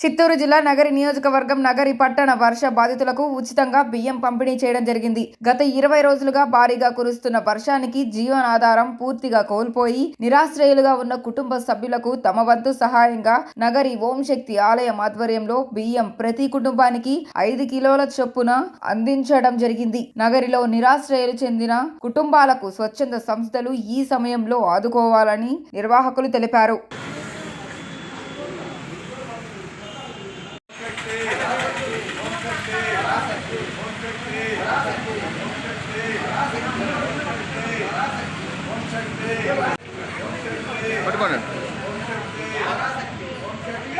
చిత్తూరు జిల్లా నగరి నియోజకవర్గం నగరి పట్టణ వర్ష బాధితులకు ఉచితంగా బియ్యం పంపిణీ చేయడం జరిగింది. గత ఇరవై రోజులుగా భారీగా కురుస్తున్న వర్షానికి జీవనాధారం పూర్తిగా కోల్పోయి నిరాశ్రయులుగా ఉన్న కుటుంబ సభ్యులకు తమ వంతు సహాయంగా నగరి ఓం శక్తి ఆలయం ఆధ్వర్యంలో బియ్యం ప్రతి కుటుంబానికి ఐదు కిలోల చొప్పున అందించడం జరిగింది. నగరిలో నిరాశ్రయులు చెందిన కుటుంబాలకు స్వచ్ఛంద సంస్థలు ఈ సమయంలో ఆదుకోవాలని నిర్వాహకులు తెలిపారు. శక్తి పరాశక్తి ఓం శక్తి.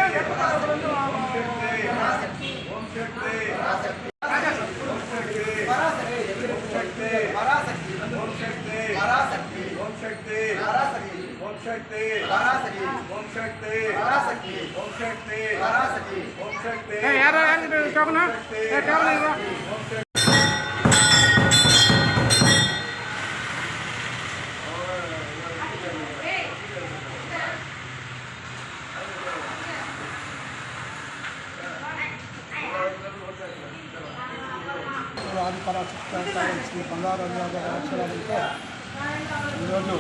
పరాశక్తి ఓం శక్తి పరాశక్తి ఓం శక్తి ఏ యారా యారా టోకనా. ఏ ఇవ్వ. ಇವ ఆదిపరాశక్తి శ్రీ బంగారు అన్యాయ అక్షరాలతో ఈరోజు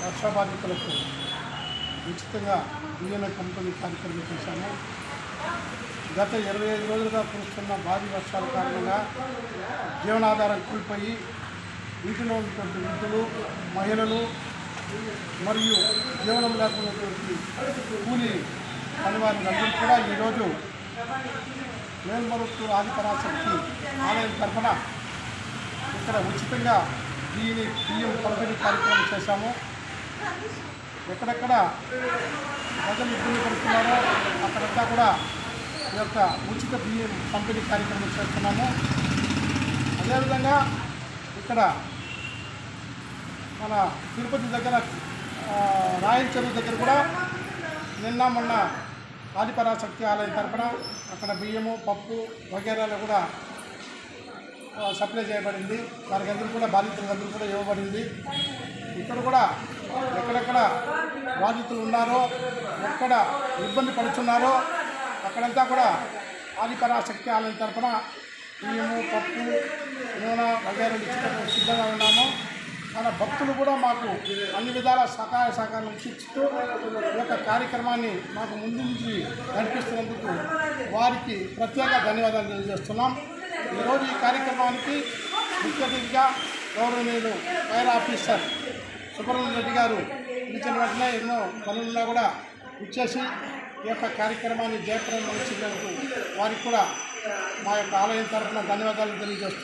వర్షబాధితులకు ఉచితంగా బియ్యం పంపిణీ కార్యక్రమం చేశాము. గత ఇరవై ఐదు రోజులుగా కురుస్తున్న భారీ వర్షాల కారణంగా జీవనాధారం కోల్పోయి వీటిలో ఉన్నటువంటి వృద్ధులు మహిళలు మరియు జీవనం లేకున్నటువంటి కూలీ అందరూ కూడా ఈరోజు మేల్మరుత్తు ఆదిపరాశక్తి ఆలయం తరఫున ఇక్కడ ఉచితంగా దీని బియ్యం పంపిణీ కార్యక్రమం చేశాము. ఎక్కడెక్కడ ప్రజలు ఇబ్బంది పడుతున్నారో అక్కడంతా కూడా ఈ యొక్క ఉచిత బియ్యం పంపిణీ కార్యక్రమం చేస్తున్నాము. అదేవిధంగా ఇక్కడ మన తిరుపతి దగ్గర రాయల చెరువు దగ్గర కూడా నిన్న మొన్న ఆదిపరాశక్తి ఆలయం తరఫున అక్కడ బియ్యము పప్పు వగేరాలు కూడా సప్లై చేయబడింది. వారికి అందరూ కూడా బాధితులందరూ కూడా ఇవ్వబడింది. ఇక్కడ కూడా ఎక్కడెక్కడ బాధితులు ఉన్నారో ఎక్కడ ఇబ్బంది పడుతున్నారో అక్కడంతా కూడా ఆదిపరాశక్తి ఆలయం తరఫున బియ్యము పప్పు నూనె వగేరాలు ఇచ్చేటప్పుడు సిద్ధంగా ఉన్నాము. మన భక్తులు కూడా మాకు అన్ని విధాల సహాయ సహకారం ఇచ్చిస్తూ ఈ యొక్క కార్యక్రమాన్ని మాకు ముందు నుంచి నడిపిస్తున్నందుకు వారికి ప్రత్యేక ధన్యవాదాలు తెలియజేస్తున్నాం. ఈరోజు ఈ కార్యక్రమానికి ముఖ్య అతిథిగా గౌరవనీయులు ఫైర్ ఆఫీసర్ సుబ్రహ్మణ్య రెడ్డి గారు పిలిచిన వెంటనే ఎన్నో పనులున్నా కూడా ఇచ్చేసి ఈ యొక్క కార్యక్రమాన్ని జయప్రదం ఇచ్చినందుకు వారికి కూడా మా యొక్క ఆలయం తరఫున ధన్యవాదాలు తెలియజేస్తున్నాం.